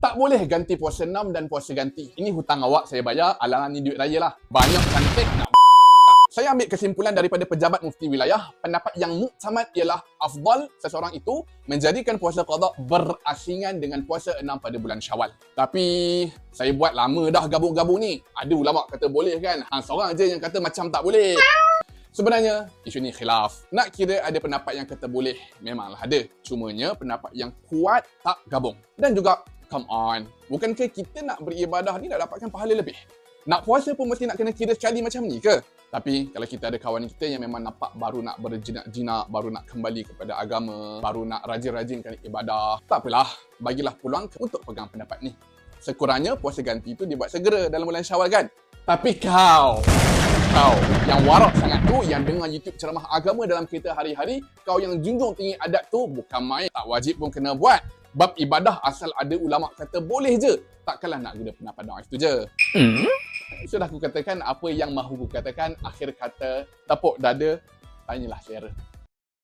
Tak boleh ganti puasa 6 dan puasa ganti. Ini hutang awak saya bayar, alangan ni duit raya lah. Banyak cantik nak saya ambil kesimpulan daripada pejabat mufti wilayah, pendapat yang muktamad ialah afdal seseorang itu menjadikan puasa qada berasingan dengan puasa enam pada bulan Syawal. Tapi saya buat lama dah gabung-gabung ni. Ada ulama kata boleh kan? Hang seorang je yang kata macam tak boleh. Sebenarnya, isu ni khilaf. Nak kira ada pendapat yang kata boleh, memanglah ada. Cumanya pendapat yang kuat tak gabung. Dan juga, come on, bukankah kita nak beribadah ni nak dapatkan pahala lebih? Nak puasa pun mesti nak kena kira sekali macam ni ke? Tapi kalau kita ada kawan kita yang memang nampak baru nak berjinak-jinak, baru nak kembali kepada agama, baru nak rajin-rajinkan ibadah, tak apalah, bagilah peluang untuk pegang pendapat ni. Sekurangnya puasa ganti itu dibuat segera dalam bulan Syawal kan? Tapi kau, kau yang warak sangat tu, yang dengar YouTube ceramah agama dalam kereta hari-hari, kau yang junjung tinggi adat tu bukan main, tak wajib pun kena buat. Bab ibadah asal ada ulama kata boleh je, takkanlah nak guna pendapat doa itu je. Hmm? Sudah aku katakan apa yang mahu aku katakan. Akhir kata, tepuk dada, tanyalah selera.